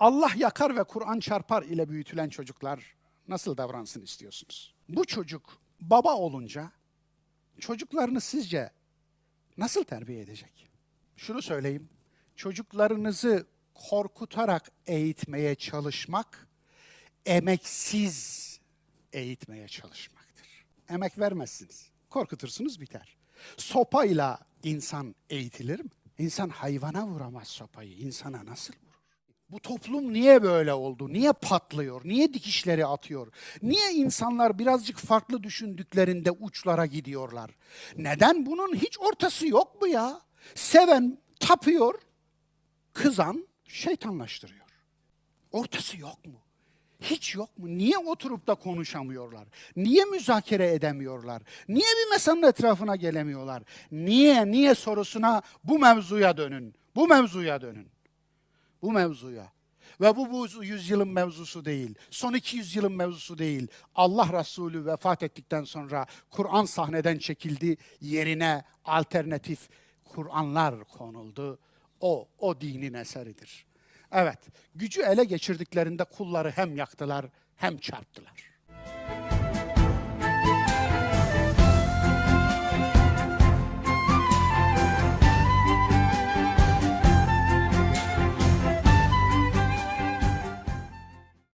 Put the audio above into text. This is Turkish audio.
Allah yakar ve Kur'an çarpar ile büyütülen çocuklar nasıl davransın istiyorsunuz? Bu çocuk baba olunca çocuklarını sizce nasıl terbiye edecek? Şunu söyleyeyim. Çocuklarınızı korkutarak eğitmeye çalışmak emeksiz eğitmeye çalışmaktır. Emek vermezsiniz. Korkutursunuz biter. Sopayla insan eğitilir mi? İnsan hayvana vuramaz sopayı. İnsana nasıl vurur? Bu toplum niye böyle oldu? Niye patlıyor? Niye dikişleri atıyor? Niye insanlar birazcık farklı düşündüklerinde uçlara gidiyorlar? Neden bunun hiç ortası yok mu ya? Seven tapıyor, kızan şeytanlaştırıyor. Ortası yok mu? Hiç yok mu? Niye oturup da konuşamıyorlar? Niye müzakere edemiyorlar? Niye bir masanın etrafına gelemiyorlar? Niye, niye sorusuna bu mevzuya dönün. Bu mevzuya dönün. Bu mevzuya. Ve bu bu yüzyılın mevzusu değil. Son 200 yılın mevzusu değil. Allah Resulü vefat ettikten sonra Kur'an sahneden çekildi. Yerine alternatif Kur'anlar konuldu. O, o dinin eseridir. Evet, gücü ele geçirdiklerinde kulları hem yaktılar hem çarptılar.